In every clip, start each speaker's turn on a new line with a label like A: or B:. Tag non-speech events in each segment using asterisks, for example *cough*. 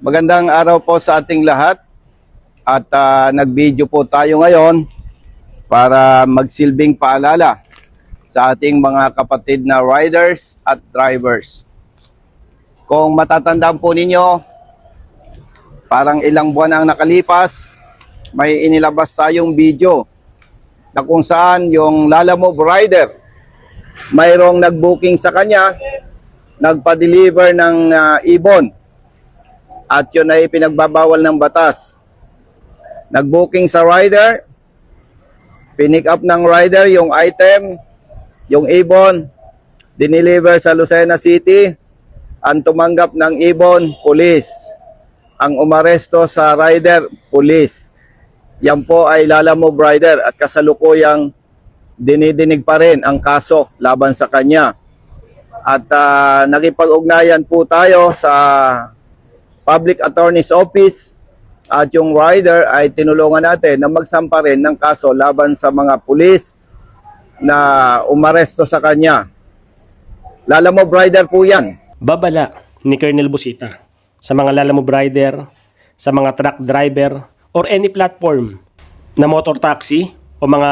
A: Magandang araw po sa ating lahat. At ah, nag-video po tayo ngayon para magsilbing paalala sa ating mga kapatid na riders at drivers. Kung matatandaan po ninyo, parang ilang buwan ang nakalipas, may inilabas tayong video na kung saan yung Lalamove rider, mayroong nag-booking sa kanya, nagpa-deliver ng ah, ibon at yun ay pinagbabawal ng batas. Nag-booking sa rider, pinick up ng rider yung item, yung ibon, dineliver sa Lucena City, ang tumanggap ng ibon, pulis. Ang umaresto sa rider, pulis. Yan po ay Lalamove rider at kasalukuyang dinidinig pa rin ang kaso laban sa kanya. At ah, nakipag-ugnayan po tayo sa Public Attorney's Office at yung rider ay tinulungan natin na magsampa rin ng kaso laban sa mga pulis na umaresto sa kanya. Lalamove rider po yan.
B: babala ni Colonel Busita sa mga lalamove rider, sa mga truck driver, or any platform na motor taxi o mga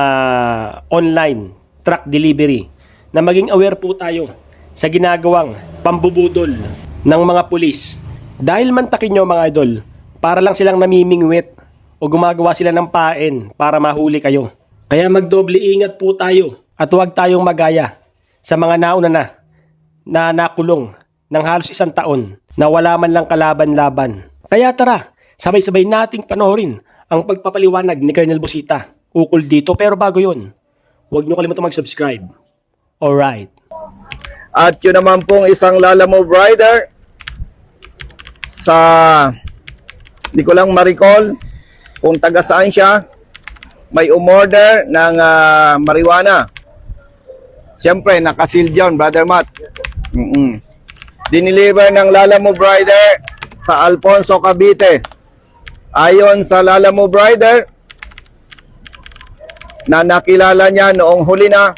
B: online truck delivery na maging aware po tayo sa ginagawang pambubudol ng mga pulis. Dahil mantakin nyo mga idol, para lang silang namimingwit o gumagawa sila ng pain para mahuli kayo. Kaya magdoble ingat po tayo at huwag tayong magaya sa mga nauna na na nakulong ng halos isang taon na wala man lang kalaban-laban. Kaya tara, sabay-sabay nating panoorin ang pagpapaliwanag ni Colonel Busita ukol dito. Pero bago yun, huwag nyo kalimutan mag-subscribe. Alright.
A: At yun naman pong isang Lalamove rider sa di ko lang ma-recall kung taga saan siya may umorder ng ah, marijuana. Siyempre, nakasil dyan, Brother Matt. Mm-mm. Diniliver ng Lalamove rider sa Alfonso Cavite. Ayon sa Lalamove rider, na nakilala niya noong huli na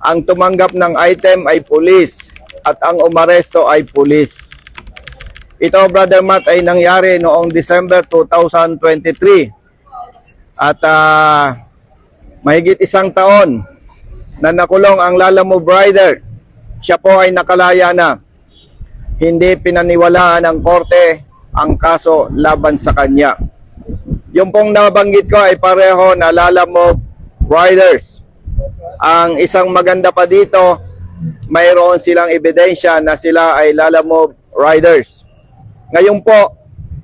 A: ang tumanggap ng item ay pulis at ang umaresto ay pulis. Ito, Brother Matt, ay nangyari noong December 2023. At ah, mahigit isang taon na nakulong ang Lalamove Rider. Siya po ay nakalaya na. Hindi pinaniwalaan ng korte ang kaso laban sa kanya. Yung pong nabanggit ko ay pareho na Lalamove Riders. Ang isang maganda pa dito, mayroon silang ebidensya na sila ay Lalamove Riders. Ngayon po,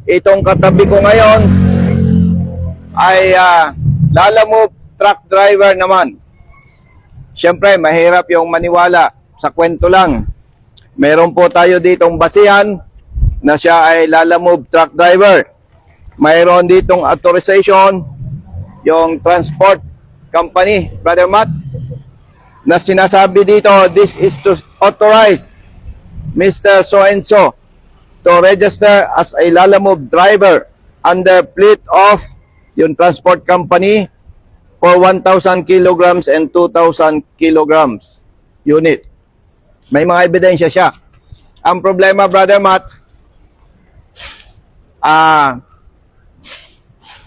A: itong katabi ko ngayon ay uh, Lalamove truck driver naman. Siyempre, mahirap yung maniwala sa kwento lang. Meron po tayo ditong basihan na siya ay Lalamove truck driver. Mayroon ditong authorization yung transport company, Brother Matt, na sinasabi dito, this is to authorize Mr. So-and-so to register as a Lalamove driver under fleet of yung transport company for 1,000 kilograms and 2,000 kilograms unit. May mga ebidensya siya. Ang problema, Brother Matt, ah,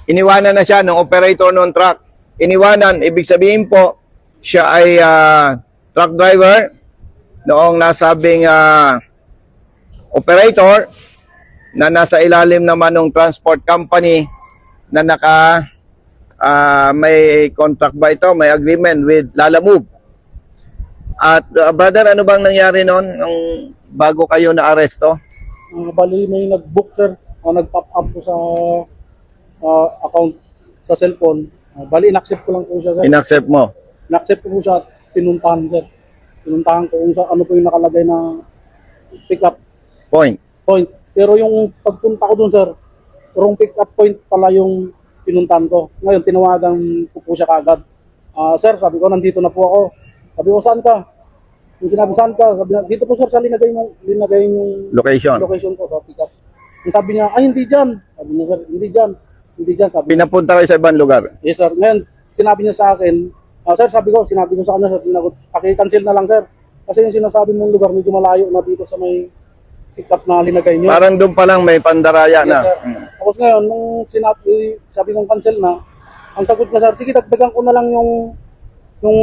A: iniwanan na siya ng operator ng truck. Iniwanan, ibig sabihin po, siya ay ah, truck driver noong nasabing ah, operator na nasa ilalim naman ng transport company na naka ah, may contract ba ito, may agreement with Lalamove. At ah, brother, ano bang nangyari noon nung bago kayo na aresto?
C: Uh, bali may nag-book sir, uh, nag-pop up po sa uh, account sa cellphone. Uh, bali in-accept ko lang po siya sir.
A: Inaccept mo.
C: In-accept ko po siya at pinuntahan sir. Pinuntahan ko kung sa ano po yung nakalagay na pick up
A: Point.
C: point. Pero yung pagpunta ko dun sir, wrong pick up point pala yung pinuntahan ko. Ngayon tinawagan ko po siya kagad. Ah, sir, sabi ko nandito na po ako. Sabi ko saan ka? Yung sinabi saan ka, sabi niya, dito po sir sa linagay yung linagay yung
A: Location.
C: location ko sa pick up. Yung sabi niya, ay hindi dyan. Sabi niya, sir, hindi dyan. Hindi dyan. Sabi
A: Pinapunta kayo sa ibang lugar.
C: yes sir. Ngayon, sinabi niya sa akin, ah, sir, sabi ko, sinabi ko sa kanya, sir, sinagot, paki-cancel na lang, sir. Kasi yung sinasabi mong lugar, medyo malayo na dito sa may pick up na linagay nyo.
A: Parang doon pa lang may pandaraya
C: Yes,
A: na.
C: sir. Tapos ngayon, nung sinabi, sabi kong cancel na, ang sagot na sir, sige, dagdagan ko na lang yung yung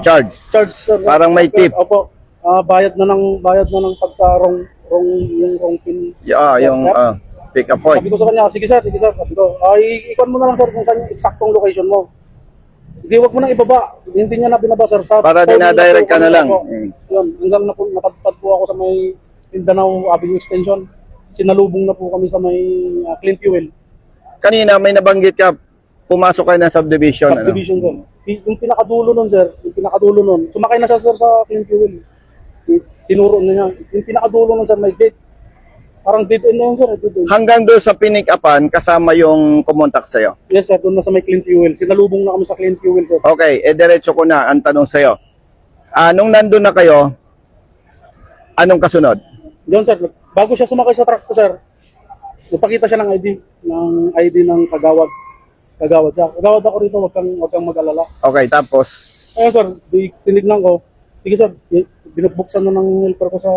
A: Charge.
C: charge sir.
A: Parang may tip.
C: Opo. Ah, bayad na ng bayad na ng pagka-wrong wrong yung wrong pin.
A: Yeah, yung ah, pick up point.
C: Sabi ko sa kanya, sige sir, sige sir. Sabi ko, ay ikon mo na lang sir kung saan yung eksaktong location mo. Hindi, wag mo nang ibaba. Hindi niya na binaba sir. Sa
A: Para dinadirect ka na lang.
C: po.
A: Mm.
C: Yun, hanggang napadpad po ako sa may Mindanao Avenue Extension. Sinalubong na po kami sa may uh, Clean Fuel.
A: Kanina may nabanggit ka, pumasok kayo ng subdivision. ano?
C: Subdivision sir. Y- Yung pinakadulo nun sir, yung pinakadulo nun, sumakay na siya sir sa Clean Fuel. Tinuro na niya. Yung pinakadulo nun sir, may gate. Parang dead end na yun sir. eh, Dead end.
A: Hanggang doon sa pinik-upan, kasama yung kumontak sa'yo.
C: Yes sir, doon na sa may Clean Fuel. Sinalubong na kami sa Clean Fuel sir.
A: Okay, eh diretso ko na ang tanong sa'yo. Ah, nung nandun na kayo, anong kasunod?
C: Doon sir, bago siya sumakay sa truck ko sir, nagpakita siya ng ID, ng ID ng kagawad. Kagawad siya. Kagawad ako rito, wag kang, wag kang mag-alala.
A: Okay, tapos,
C: Ayun sir, di, tinignan ko. Sige sir, binubuksan na ng helper ko sa,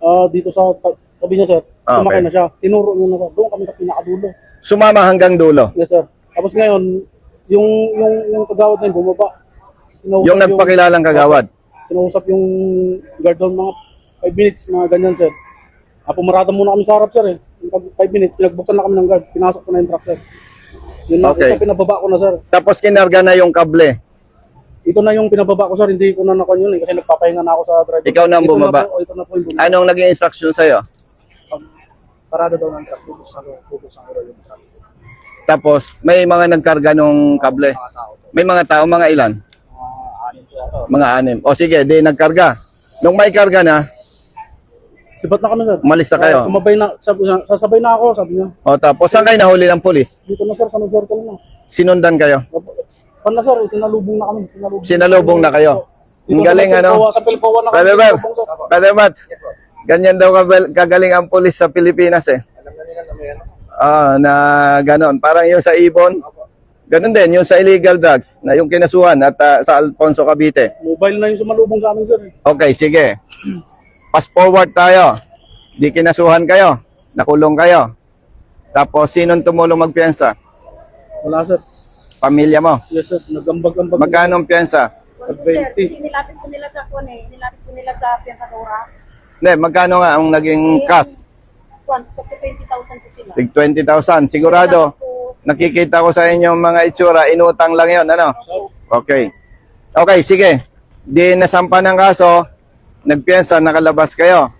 C: ah, dito sa, sabi niya sir,
A: Ah,
C: sumakay
A: okay.
C: na siya. Tinuro niya na sir, doon kami sa pinakadulo.
A: sumama hanggang dulo.
C: Yes sir. Tapos ngayon, yung, yung, yung kagawad na yun, bumaba. Kinausap
A: Yung nagpakilalang kagawad.
C: Kinausap yung guard doon mga 5 minutes, mga ganyan sir. Ah, pumarada muna kami sa harap sir eh. Yung 5 minutes, pinagbuksan na kami ng guard. Pinasok ko na yung truck sir. Yun na,
A: Okay.
C: ito pinababa ko na sir.
A: Tapos kinarga na yung kable.
C: Ito na yung pinababa ko sir, hindi ko na nakuha yun eh, kasi nagpapahinga na ako sa driver.
A: Ikaw na ang
C: Ito
A: bumaba?
C: po, ito na po yung bumaba.
A: Anong naging instruction sa'yo?
C: Parada daw ng truck, bubuksan ko, bubuksan ko yung truck.
A: Tapos, may mga nagkarga nung kable.
C: Mga tao to,
A: May mga tao, mga ilan?
C: mga anin to ito.
A: Mga anim. O sige, di nagkarga. Nung may karga na,
C: Sibat na kami sir.
A: umalis na kayo.
C: Sumabay na, sabi niya, sasabay na ako, sabi niya.
A: O tapos, saan kayo nahuli ng pulis?
C: Dito na sir, sa circle na.
A: Sinundan kayo?
C: Pan na sir, sinalubong na kami. Sinalubong,
A: Sinalubong na kayo?
C: Dito
A: Ang galing, ano?
C: Sa Pilcoa na kami.
A: Brother Bert,
C: sinalubong, sir.
A: Brother ganyan daw kabal- kagaling ang pulis sa Pilipinas eh.
C: Alam na nila na may ano.
A: Ah, na ganon. Parang yung sa Ibon, ganon din, yung sa illegal drugs, na yung kinasuhan at ah, sa Alfonso Cavite.
C: Mobile na yung sumalubong sa amin sir.
A: Okay, sige. Fast forward tayo. Di kinasuhan kayo. Nakulong kayo. Tapos, sinong tumulong magpiyansa?
C: Wala sir.
A: Pamilya mo.
C: Yes sir, nagambag-ambag.
A: Magkano ang piyansa?
D: Sir,
C: 20.
D: kasi nilapit ko nila sa kuwan eh. Nilapit ko nila sa Piansadora.
A: Hindi, magkano nga ang naging cash?
D: Kuwan, 20,000 po sila.
A: Tig 20,000. Sigurado, nakikita ko sa inyong mga itsura, inutang lang yon ano? Okay. Okay, sige. Di nasampa ng kaso, nagpiyansa, nakalabas kayo.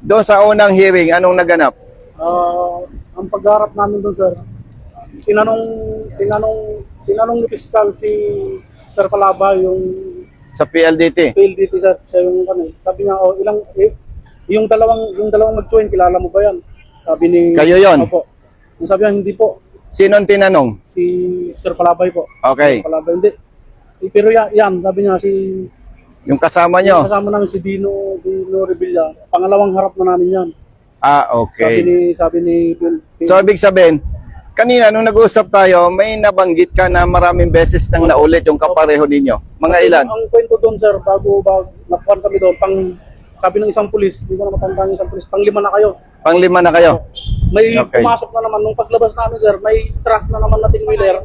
A: Doon sa unang hearing, anong naganap?
C: Ah, ang pagharap namin doon sir, tinanong, tinanong, tinanong ni Piskal si Sir Palaba yung
A: Sa PLDT?
C: PLDT sir, siya yung ano, sabi niya, oh, ilang, eh, yung dalawang, yung dalawang mag-join, kilala mo ba yan? Sabi ni...
A: Kayo yun?
C: Opo. Yung sabi niya, hindi po,
A: Sinong tinanong?
C: si Sir Palabay po.
A: Okay.
C: Sir Palabay, hindi. Eh, Pero yan, yan, sabi niya, si
A: Yung kasama nyo?
C: kasama namin si Dino, Dino Revilla, pangalawang harap na namin yan.
A: Ah,
C: Sabi
A: okay.
C: ni, sabi ni, Phil-
A: So, ibig sabihin, kanina nung nag-usap tayo, may nabanggit ka na maraming beses nang naulit yung kapareho ninyo. Mga
C: Kasi
A: ilan?
C: Ang kwento doon, sir, bago, bago nakuhan kami doon, pang, sabi ng isang pulis, hindi ko na matandaan yung isang pulis, pang lima na kayo.
A: Panglima na kayo.
C: May
A: Okay.
C: pumasok na naman, nung paglabas namin, sir, may truck na naman nating wheeler,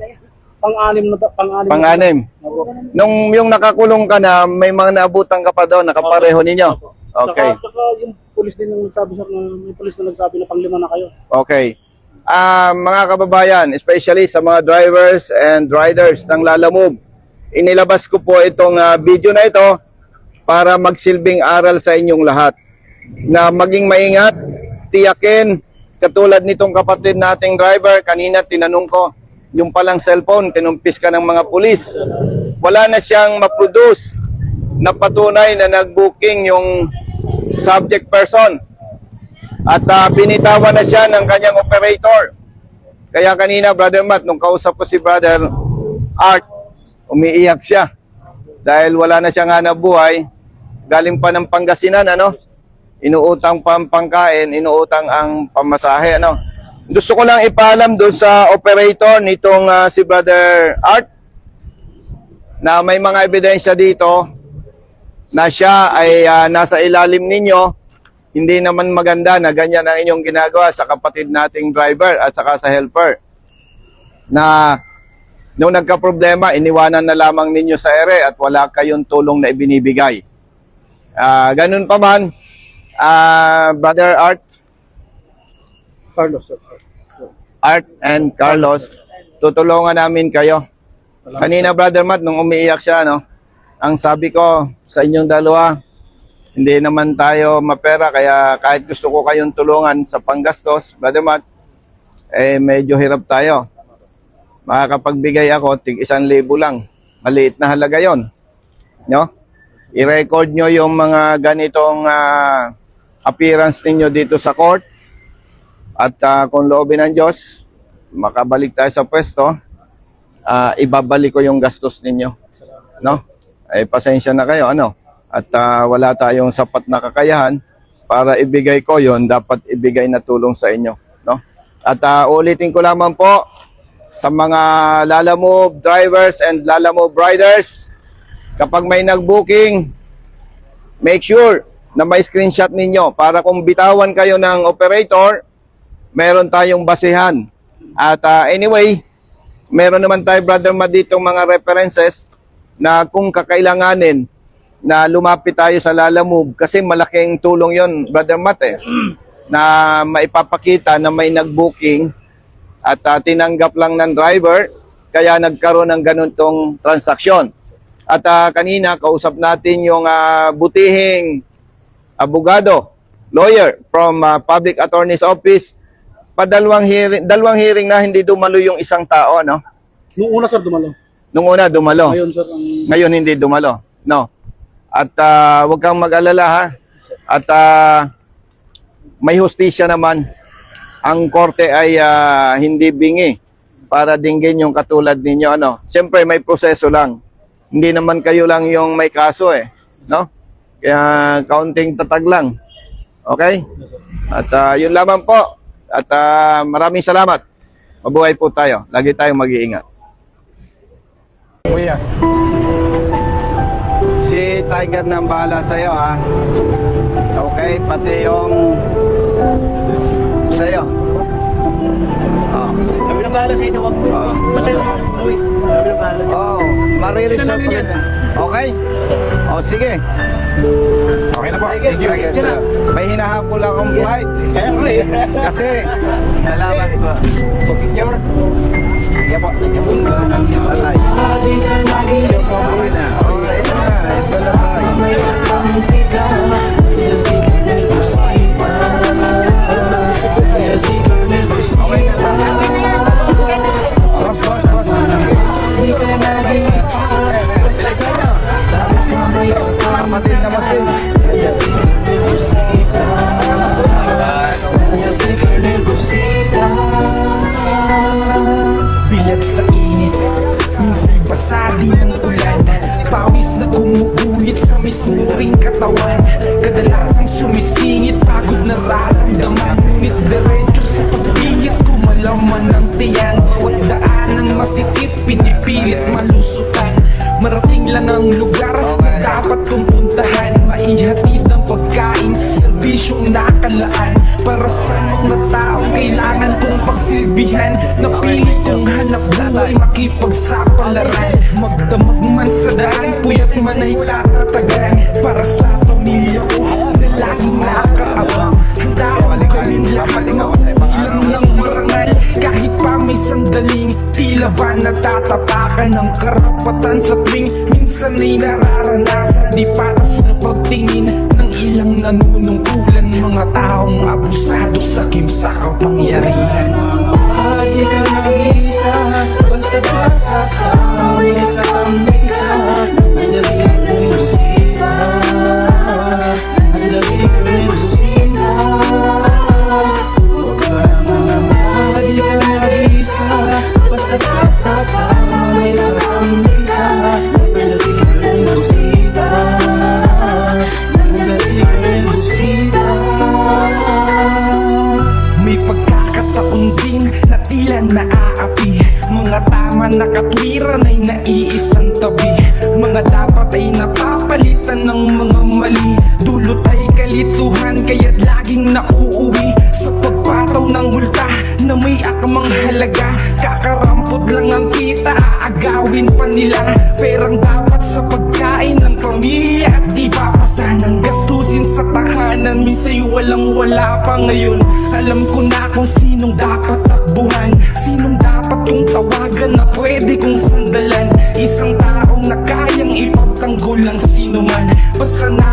C: pang-anim na, pang-anim.
A: Pang-anim. Nung yung nakakulong ka na, may mga naabutan ka pa doon, nakapareho ninyo. Okay.
C: Tsaka, tsaka yung pulis din yung nagsabi, sir, na may pulis na nagsabi na pang lima na kayo.
A: Okay. Ah, mga kababayan, especially sa mga drivers and riders ng Lalamove, inilabas ko po itong ah, video na ito para magsilbing aral sa inyong lahat na maging maingat, tiyakin, katulad nitong kapatid nating driver, kanina tinanong ko, yung palang cellphone, kinumpis ka ng mga pulis. Wala na siyang maproduce na patunay na nag-booking yung subject person at ah, binitawan na siya ng kanyang operator. Kaya kanina, Brother Matt, nung kausap ko si Brother Art, umiiyak siya. Dahil wala na siyang hanap buhay. Galing pa ng Pangasinan, ano? Inuutang pa ang pangkain, inuutang ang pamasahe, ano? Gusto ko lang ipaalam doon sa operator nitong ah, si Brother Art na may mga ebidensya dito na siya ay ah, nasa ilalim ninyo hindi naman maganda na ganyan ang inyong ginagawa sa kapatid nating driver at saka sa helper. Na nung nagka-problema, iniwanan na lamang ninyo sa ere at wala kayong tulong na ibinibigay. Ah, ganun pa man, ah, Brother Art,
C: Carlos, sir.
A: Art and Carlos, tutulungan namin kayo. Kanina, Brother Matt, nung umiiyak siya, no, ang sabi ko sa inyong dalawa, hindi naman tayo mapera, kaya kahit gusto ko kayong tulungan sa panggastos, Brother Matt, eh medyo hirap tayo. Makakapagbigay ako, tig isang libo lang. Maliit na halaga yon, No? I-record nyo yung mga ganitong ah, appearance ninyo dito sa court. At ah, kung loobin ng Diyos, makabalik tayo sa pwesto, ah, ibabalik ko yung gastos ninyo. No? Eh, pasensya na kayo, ano? At ah, wala tayong sapat na kakayahan para ibigay ko yon dapat ibigay na tulong sa inyo. No? At ah, ulitin ko lamang po, sa mga Lalamove drivers and Lalamove riders, kapag may nag-booking, make sure na may screenshot ninyo para kung bitawan kayo ng operator, meron tayong basihan. At ah, anyway, meron naman tayo, Brother Mad, ditong mga references na kung kakailanganin na lumapit tayo sa Lalamove kasi malaking tulong yon Brother Matt eh, *clears throat* na maipapakita na may nag-booking at ah, tinanggap lang ng driver kaya nagkaroon ng ganitong transaksyon. At ah, kanina kausap natin yung ah, butihing abogado, lawyer from ah, Public Attorney's Office. Padalawang hearing, dalawang hearing na hindi dumalo yung isang tao, no?
C: Nung una, sir, dumalo.
A: Nung una dumalo.
C: Ngayon, sir, ang...
A: Ngayon hindi dumalo. No. At ah, huwag kang mag-alala ha. At ah, may hustisya naman. Ang korte ay ah, hindi bingi para dinggin yung katulad ninyo ano. Siyempre may proseso lang. Hindi naman kayo lang yung may kaso eh, no? Kaya kaunting tatag lang. Okay? At ah, yun lamang po. At ah, maraming salamat. Mabuhay po tayo. Lagi tayong mag-iingat. Kuya. Si Tiger nang bahala sa'yo, ha? Okay, pati yung sa'yo. Oh.
E: Kami na bahala sa inyo, wag mo.
A: Oo.
E: Patay mo, Uy, kami na bahala.
A: Oh, mariresolve ko yun. Okay? O, sige.
E: Okay na po. Thank you.
A: Okay, sir. May hinahabol akong flight. Kasi, salamat po.
E: Picture. Kaya po.
A: Tatay. Okay na.
F: Gumuguhit sa mismo ring katawan. Kadalasang sumisingit Pagod na raramdaman. Ngunit diretso sa pagpigit Kumalaman ng tiyan. Bawat daan ng masikip Pinipilit malusutan. Marating lang ang lugar na dapat kong puntahan. Maihatid ang pagkain Serbisyong nakalaan. Para sa mga taong kailangan kong pagsilbihan Napilit kong hanap buhay Makipagsapalaran. Magdamag man sa daan Puyat man ay tatatagan. Para sa pamilya ko Na laging nakaabang. Handa akong gawin lahat Makulang ng marangal. Kahit pa may sandaling Tila ba natatapakan ng karapatan? Sa tuwing Minsan ay nararanasan Di patas na pagtingin ng ilang nanunungkulan. Mga taong abusado sa kimsa kapangyarihan Di ka nag-iisa Basta basta ka May kakamay ka. Nandiyan ka ng musika dapat ay napapalitan ng mga mali Dulot ay kalituhan kaya't aking nauuwi. Sa pagpataw ng multa na may akamang halaga. Kakarampot lang ang kita, aagawin pa nila. Perang dapat sa pagkain ng pamilya At di papasan ang gastusin sa tahanan? Minsa'y walang wala pa ngayon. Alam ko na kung sinong dapat takbuhan. Sinong dapat kong tawagan na pwede kong sandalan? Isang taong na kayang ipagtanggol ang sino man Basta nasa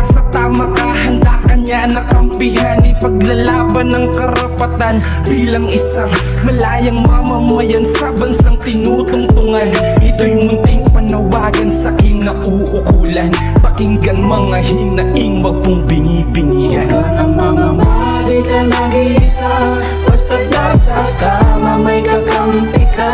F: na nakampihan Ipaglalaban ng karapatan Bilang isang malayang mamamayan Sa bansang tinutungtungan. Ito'y munting panawagan sa aking nauukulan Pakinggan mga hinaing wag pong binibingihan.
G: Huwag ka na mamama, di ka nag-iisa. Basta't nasa tama may kakampi ka.